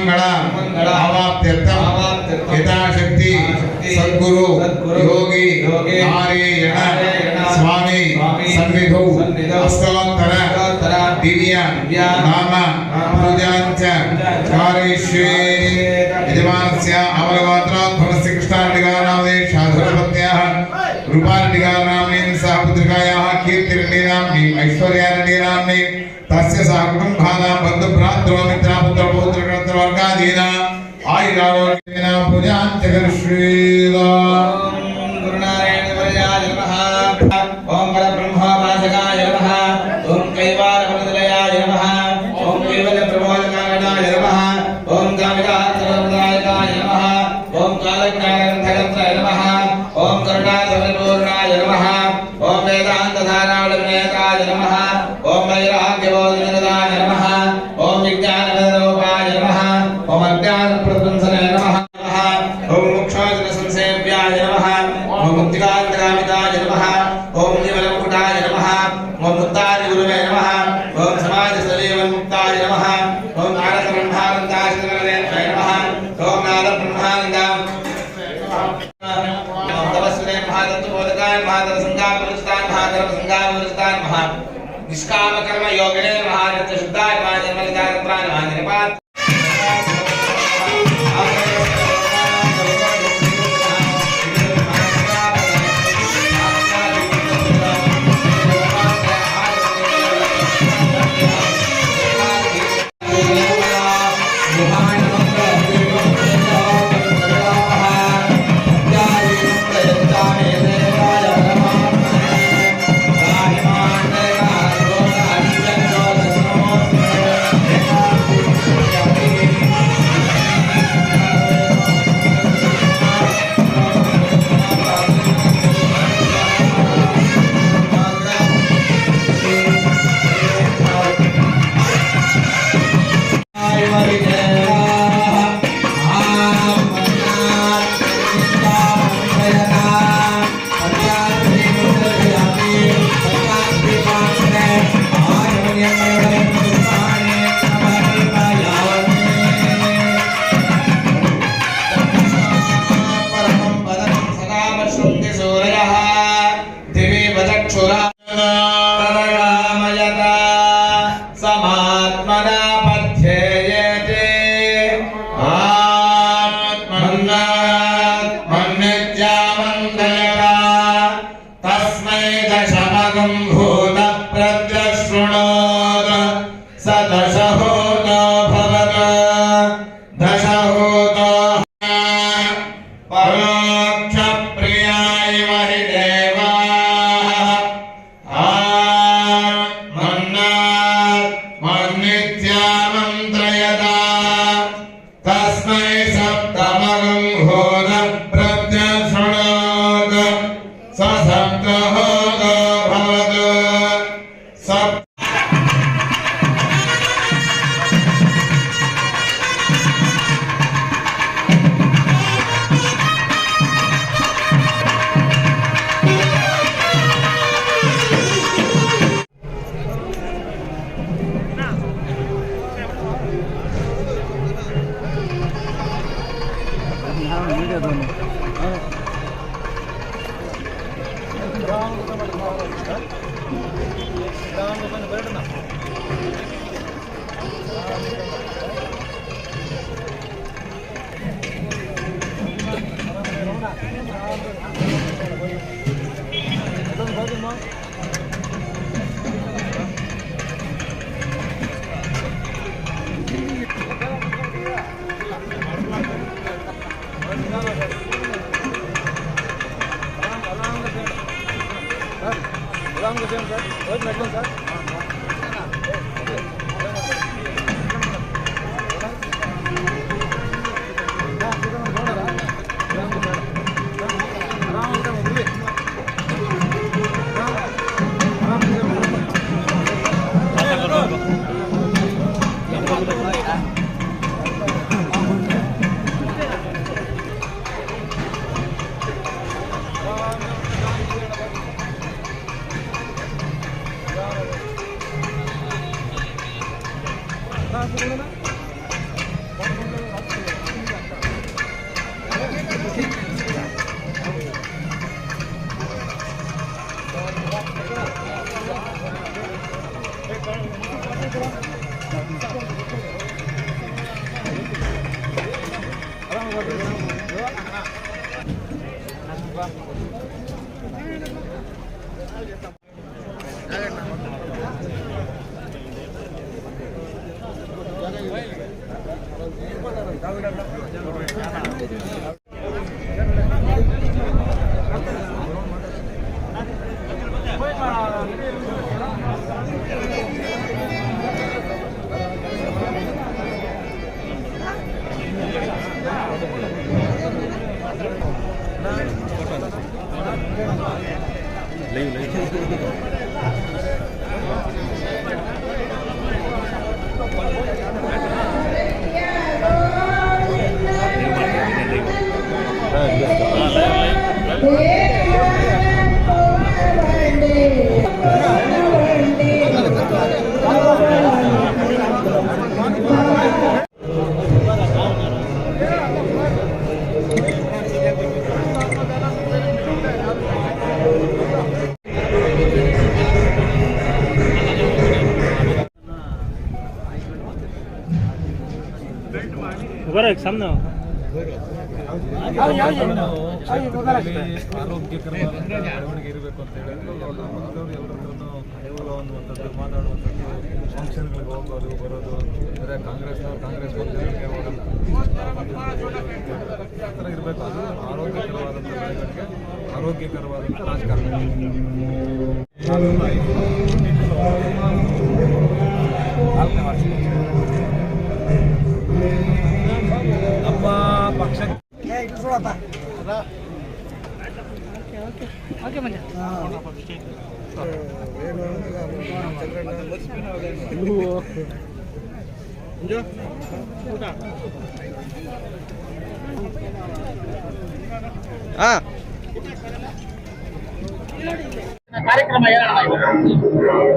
మంగళ అవాప్త్యర్థ యథాశక్తి సద్గురు యోగి ఆర్యణ స్వామి సన్నిధౌ అస్తలంతర దివ్య నామ పూజాంచ కార్యేష్వే యజమానస్య అవగవాత్రాత్ భవస్య కృష్ణాండిగా నామే సాధురపత్యాః రూపాండిగా तस्य साकं भाला बद्धभ्रात्रो मित्रापुत्र पौत्रकर्तृवर्गादीना आयुरारोग्येन पूजां च करिष्येत संध्यापुरस्तान महाधर संध्यापुरस्तान महा निष्काम कर्म योगिने महारथ शुद्धाय महाजन्मलिदारत्रान महानिरपात ครับไม่ได้โดน Gracias. નહીં નહીં ಬರೋಕ್ ಸಾಮ್ನ. ಆರೋಗ್ಯಕರವಾದ ಬೆಳವಣಿಗೆ ಇರಬೇಕು ಅಂತ ಹೇಳಿದ್ರೆ ಎಲ್ಲರೂ ಮಕ್ಕಳು ಎಲ್ಲರನ್ನು ಮಾತಾಡುವಂಥದ್ದು ಫಂಕ್ಷನ್ಗಳಿಗೆ ಹೋಗೋದು ಬರೋದು ಅಂದರೆ ಕಾಂಗ್ರೆಸ್ನವ್ರು ಕಾಂಗ್ರೆಸ್ ಪಕ್ಷದವರಿಗೆ ಹೋಗಲ್ಲ ಆ ಥರ ಇರಬೇಕು ಅದು ಆರೋಗ್ಯಕರವಾದಂಥ ಬೆಳವಣಿಗೆ ಆರೋಗ್ಯಕರವಾದಂಥ ರಾಜಕಾರಣ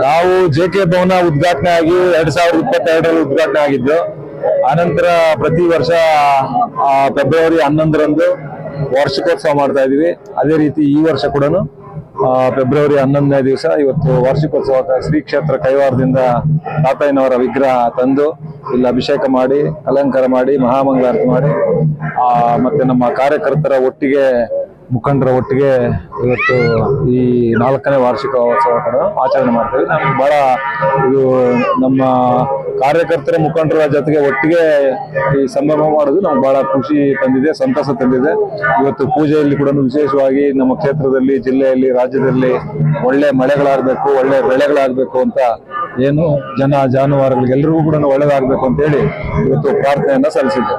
ನಾವು ಜೆ ಕೆ ಭವನ ಉದ್ಘಾಟನೆ ಆಗಿ ಎರಡ್ ಸಾವಿರದ ಇಪ್ಪತ್ತೆರಡರಲ್ಲಿ ಉದ್ಘಾಟನೆ ಆಗಿದ್ದು ಆನಂತರ ಪ್ರತಿ ವರ್ಷ ಫೆಬ್ರವರಿ ಹನ್ನೊಂದರಂದು ವಾರ್ಷಿಕೋತ್ಸವ ಮಾಡ್ತಾ ಇದೀವಿ ಅದೇ ರೀತಿ ಈ ವರ್ಷ ಕೂಡ ಫೆಬ್ರವರಿ ಹನ್ನೊಂದನೇ ದಿವಸ ಇವತ್ತು ವಾರ್ಷಿಕೋತ್ಸವ ಶ್ರೀ ಕ್ಷೇತ್ರ ಕೈವಾರದಿಂದ ತಾತಯ್ಯನವರ ವಿಗ್ರಹ ತಂದು ಇಲ್ಲಿ ಅಭಿಷೇಕ ಮಾಡಿ, ಅಲಂಕಾರ ಮಾಡಿ, ಮಹಾಮಂಗಳಾರತಿ ಮಾಡಿ ಮತ್ತೆ ನಮ್ಮ ಕಾರ್ಯಕರ್ತರ ಒಟ್ಟಿಗೆ ಮುಖಂಡರ ಒಟ್ಟಿಗೆ ಇವತ್ತು ಈ ನಾಲ್ಕನೇ ವಾರ್ಷಿಕ ವಾರ್ಷಿಕೋತ್ಸವ ಕೂಡ ಆಚರಣೆ ಮಾಡ್ತೀವಿ. ನಮ್ಗೆ ಬಹಳ ಇದು ನಮ್ಮ ಕಾರ್ಯಕರ್ತರ ಮುಖಂಡರ ಜೊತೆಗೆ ಒಟ್ಟಿಗೆ ಈ ಸಂಭ್ರಮ ಮಾಡೋದು ನಮ್ಗೆ ಬಹಳ ಖುಷಿ ತಂದಿದೆ, ಸಂತಸ ತಂದಿದೆ. ಇವತ್ತು ಪೂಜೆಯಲ್ಲಿ ಕೂಡ ವಿಶೇಷವಾಗಿ ನಮ್ಮ ಕ್ಷೇತ್ರದಲ್ಲಿ, ಜಿಲ್ಲೆಯಲ್ಲಿ, ರಾಜ್ಯದಲ್ಲಿ ಒಳ್ಳೆ ಮಳೆಗಳಾಗಬೇಕು, ಒಳ್ಳೆ ಬೆಳೆಗಳಾಗಬೇಕು ಅಂತ ಏನು ಜನ ಜಾನುವಾರುಗಳಿಗೆಲ್ಲರಿಗೂ ಕೂಡ ಒಳ್ಳೇದಾಗಬೇಕು ಅಂತ ಹೇಳಿ ಇವತ್ತು ಪ್ರಾರ್ಥನೆಯನ್ನ ಸಲ್ಲಿಸಿದ್ದೆ.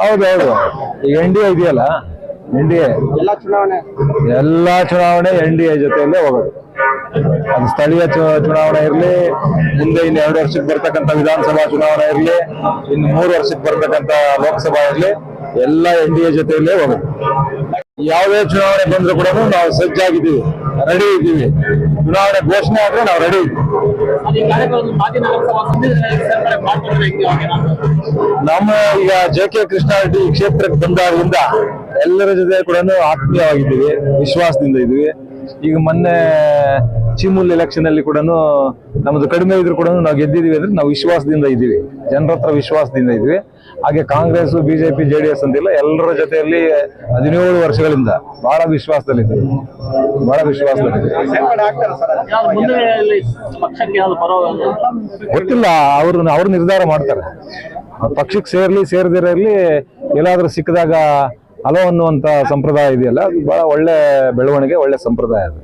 ಹೌದೌದು ಈಗ ಎನ್ ಡಿ ಎ ಇದೆಯಲ್ಲ? N D A. ಎಲ್ಲ ಚುನಾವಣೆ. ಎಲ್ಲಾ ಚುನಾವಣೆ ಎನ್ ಡಿ ಎ ಜೊತೆಯಲ್ಲೇ ಹೋಗೋದು. ಅದು ಸ್ಥಳೀಯ ಚುನಾವಣೆ ಇರಲಿ ಮುಂದೆ ಇನ್ನು ಎರಡು ವರ್ಷಕ್ಕೆ ಬರ್ತಕ್ಕಂಥ ವಿಧಾನಸಭಾ ಚುನಾವಣೆ ಇರಲಿ ಇನ್ನು ಮೂರು ವರ್ಷಕ್ಕೆ ಬರ್ತಕ್ಕಂಥ ಲೋಕಸಭಾ ಇರಲಿ ಎಲ್ಲ ಎನ್ ಡಿ ಎ ಜೊತೆಯಲ್ಲೇ ಹೋಗೋದು. ಯಾವುದೇ ಚುನಾವಣೆ ಬಂದ್ರು ಕೂಡ ನಾವು ಸಜ್ಜಾಗಿದ್ದೀವಿ. ರೆಡಿ ಇದ್ದೀವಿ. ಚುನಾವಣೆ ಘೋಷಣೆ ಆದ್ರೆ ನಾವು ರೆಡಿ ಇದ್ದೀವಿ. ನಮ್ಮ ಈಗ ಜೆ ಕೆ ಕೃಷ್ಣಾರೆಡ್ಡಿ ಈ ಕ್ಷೇತ್ರಕ್ಕೆ ಬಂದಾಗಿಂದ ಎಲ್ಲರ ಜೊತೆ ಕೂಡ ಆತ್ಮೀಯವಾಗಿದ್ದೀವಿ ವಿಶ್ವಾಸದಿಂದ ಇದ್ವಿ ಈಗ ಮೊನ್ನೆ ಚಿಮೂಲ್ ಎಲೆಕ್ಷನ್ ಅಲ್ಲಿ ಕೂಡ ನಮ್ಮದು ಕಡಿಮೆ ಇದ್ರು ಕೂಡ ನಾವು ಗೆದ್ದಿದೀವಿ ಅಂದ್ರೆ ನಾವು ವಿಶ್ವಾಸದಿಂದ ಇದ್ದೀವಿ. ಜನರ ಹತ್ರ ವಿಶ್ವಾಸದಿಂದ ಇದ್ವಿ ಹಾಗೆ Congress BJP J D S ಅಂತಿಲ್ಲ, ಎಲ್ಲರ ಜೊತೆಯಲ್ಲಿ ಹದಿನೇಳು ವರ್ಷಗಳಿಂದ ಬಹಳ ವಿಶ್ವಾಸದಲ್ಲಿದ್ದೀವಿ. ಬಹಳ ವಿಶ್ವಾಸದಲ್ಲಿ ಗೊತ್ತಿಲ್ಲ, ಅವರು ಅವ್ರು ನಿರ್ಧಾರ ಮಾಡ್ತಾರೆ. ಪಕ್ಷಕ್ಕೆ ಸೇರ್ಲಿ, ಸೇರದಿರಲಿ, ಎಲ್ಲಾದ್ರೂ ಸಿಕ್ಕಿದಾಗ ಹಲೋ ಅನ್ನುವಂತ ಸಂಪ್ರದಾಯ ಇದೆಯಲ್ಲ ಅದು ಬಹಳ ಒಳ್ಳೆ ಬೆಳವಣಿಗೆ ಒಳ್ಳೆ ಸಂಪ್ರದಾಯ ಅದು.